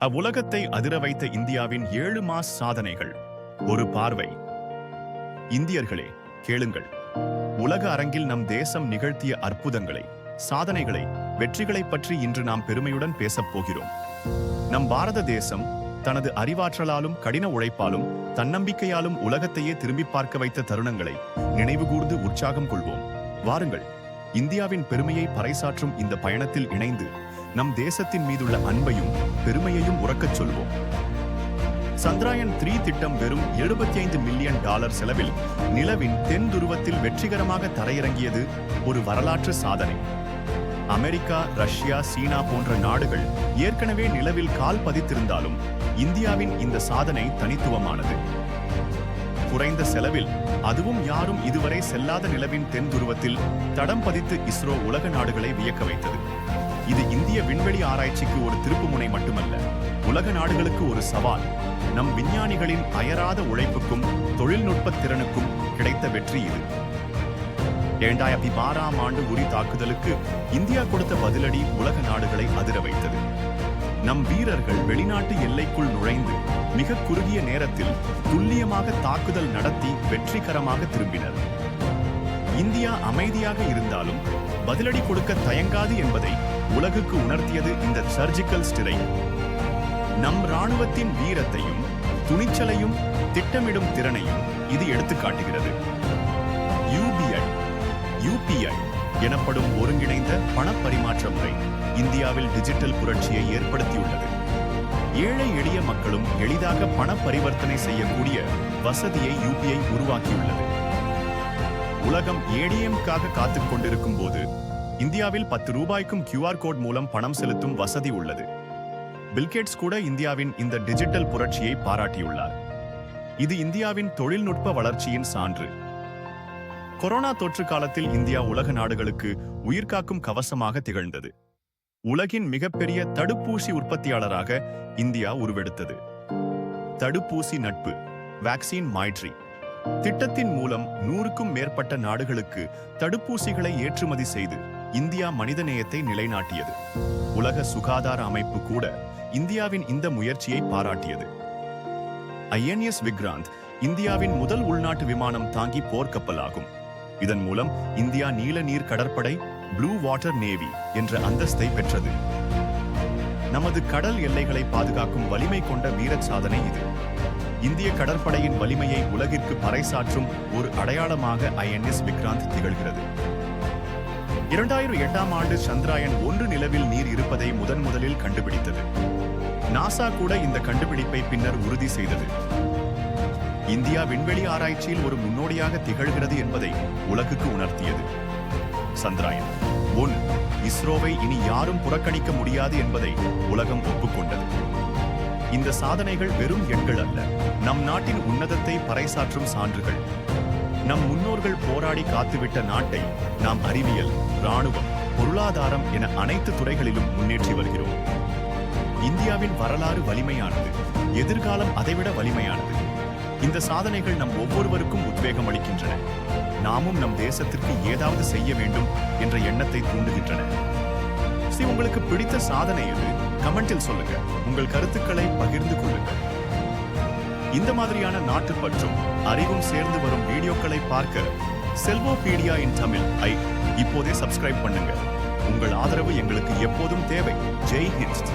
அவ்வுலகத்தை அதிர வைத்த இந்தியாவின் ஏழு மாஸ் சாதனைகள். ஒரு பார்வை. இந்தியர்களே கேளுங்கள். உலக அரங்கில் நம் தேசம் நிகழ்த்திய அற்புதங்களை சாதனைகளை வெற்றிகளை பற்றி இன்று நாம் பெருமையுடன் பேசப் போகிறோம். நம் பாரத தேசம் தனது அறிவாற்றலாலும் கடின உழைப்பாலும் தன்னம்பிக்கையாலும் உலகத்தையே திரும்பி பார்க்க வைத்த தருணங்களை நினைவுகூர்ந்து உற்சாகம் கொள்வோம். வாருங்கள். இந்தியாவின் பெருமையை பறைசாற்றும் இந்த பயணத்தில் இணைந்து நம் தேசத்தின் மீதுள்ள அன்பையும் பெருமையையும் உறக்கச் சொல்வோம். சந்திராயன் த்ரீ திட்டம் வெறும் 75 மில்லியன் டாலர் செலவில் நிலவின் தென் துருவத்தில் வெற்றிகரமாக தரையிறங்கியது ஒரு வரலாற்று சாதனை. அமெரிக்கா ரஷ்யா சீனா போன்ற நாடுகள் ஏற்கனவே நிலவில் கால் பதித்திருந்தாலும் இந்தியாவின் இந்த சாதனை தனித்துவமானது. குறைந்த செலவில் அதுவும் யாரும் இதுவரை செல்லாத நிலவின் தென் துருவத்தில் தடம் பதித்து இஸ்ரோ உலக நாடுகளை வியக்க வைத்தது. இது இந்திய விண்வெளி ஆராய்ச்சிக்கு ஒரு திருப்புமுனை மட்டுமல்ல உலக நாடுகளுக்கு ஒரு சவால். நம் விஞ்ஞானிகளின் அயராத உழைப்புக்கும் தொழில்நுட்ப திறனுக்கும் கிடைத்த வெற்றி இது. இரண்டாயிரத்தி ஆறாம் ஆண்டு உரி தாக்குதலுக்கு இந்தியா கொடுத்த பதிலடி உலக நாடுகளை அதிர வைத்தது. நம் வீரர்கள் வெளிநாட்டு எல்லைக்குள் நுழைந்து மிக குறுகிய நேரத்தில் துல்லியமாக தாக்குதல் நடத்தி வெற்றிகரமாக திரும்பினர். இந்தியா அமைதியாக இருந்தாலும் பதிலடி கொடுக்க தயங்காது என்பதை உலகுக்கு உணர்த்தியது இந்த சர்ஜிக்கல் ஸ்டிரைக் நம் ராணுவத்தின் வீரத்தையும் துணிச்சலையும் திட்டமிடும் திறனையும் இது எடுத்துக்காட்டுகிறது யூபிஐ யூபிஐ எனப்படும் ஒருங்கிணைந்த பணப்பரிமாற்ற முறை இந்தியாவில் டிஜிட்டல் புரட்சியை ஏற்படுத்தியுள்ளது. ஏழை எளிய மக்களும் எளிதாக பண பரிவர்த்தனை செய்யக்கூடிய வசதியை யூபிஐ உருவாக்கியுள்ளது. உலகம் ஏடிஎம்காக காத்துக் கொண்டிருக்கும் போது இந்தியாவில் பத்து ரூபாய்க்கும் கியூஆர் கோட் மூலம் பணம் செலுத்தும் வசதி உள்ளது. பில்கேட்ஸ் கூட இந்தியாவின் இந்த டிஜிட்டல் புரட்சியை பாராட்டியுள்ளார். இது இந்தியாவின் தொழில்நுட்ப வளர்ச்சியின் சான்று. கொரோனா தொற்று காலத்தில் இந்தியா உலக நாடுகளுக்கு உயிர்காக்கும் கவசமாக திகழ்ந்தது. உலகின் மிகப்பெரிய தடுப்பூசி உற்பத்தியாளராக இந்தியா உருவெடுத்தது. தடுப்பூசி நட்பு வேக்சின் மைட்ரி திட்டத்தின் மூலம் நூறுக்கும் மேற்பட்ட நாடுகளுக்கு தடுப்பூசிகளை ஏற்றுமதி செய்து இந்தியா மனிதநேயத்தை நிலைநாட்டியது. உலக சுகாதார அமைப்பு கூட இந்தியாவின் இந்த முயற்சியை பாராட்டியது. ஐஎன்எஸ் விக்ராந்த் இந்தியாவின் முதல் உள்நாட்டு விமானம் தாங்கி போர்க்கப்பல் ஆகும் இதன் மூலம் இந்தியா நீல நீர் கடற்படை ப்ளூ வாட்டர் நேவி என்ற அந்தஸ்தை பெற்றது. நமது கடல் எல்லைகளை பாதுகாக்கும் வலிமை கொண்ட வீரச் சாதனை இது. இந்திய கடற்படையின் வலிமையை உலகிற்கு பறைசாற்றும் ஒரு அடையாளமாக ஐஎன்எஸ் விக்ராந்த் திகழ்கிறது. இரண்டாயிரம் எட்டாம் ஆண்டு சந்திராயன் ஒன்று நிலவில் நீர் இருப்பதை முதன் முதலில் கண்டுபிடித்தது. நாசா கூட இந்த கண்டுபிடிப்பை பின்னர் உறுதி செய்தது. இந்தியா விண்வெளி ஆராய்ச்சியில் ஒரு முன்னோடியாக திகழ்கிறது என்பதை உலகுக்கு உணர்த்தியது. சந்திராயன் ஒன் இஸ்ரோவை இனி யாரும் புறக்கணிக்க முடியாது என்பதை உலகம் ஒப்புக்கொண்டது. இந்த சாதனைகள் வெறும் எண்கள் அல்ல நம் நாட்டின் உன்னதத்தை பறைசாற்றும் சான்றுகள். நம் முன்னோர்கள் போராடி காத்துவிட்ட நாட்டை நாம் அறிவியல் ராணுவம் பொருளாதாரம் என அனைத்து துறைகளிலும் முன்னேற்றி வருகிறோம். இந்தியாவின் வரலாறு வலிமையானது எதிர்காலம் அதைவிட வலிமையானது. இந்த சாதனைகள் நம் ஒவ்வொருவருக்கும் உத்வேகம் அளிக்கின்றன. நாமும் நம் தேசத்திற்கு ஏதாவது செய்ய வேண்டும் என்ற எண்ணத்தை தூண்டுகின்றன. உங்களுக்கு பிடித்த சாதனை எது? கமெண்டில் சொல்லுங்க. உங்கள் கருத்துக்களை பகிர்ந்து கொள்ளுங்கள். இந்த மாதிரியான நாட்டுப்பற்றும் அறிவும் சேர்ந்து வரும் வீடியோக்களை பார்க்க செல்வோபீடியா இன் தமிழ் ஐ இப்போதே சப்ஸ்கிரைப் பண்ணுங்க. உங்கள் ஆதரவு எங்களுக்கு எப்போதும் தேவை. ஜெய் ஹிந்த்.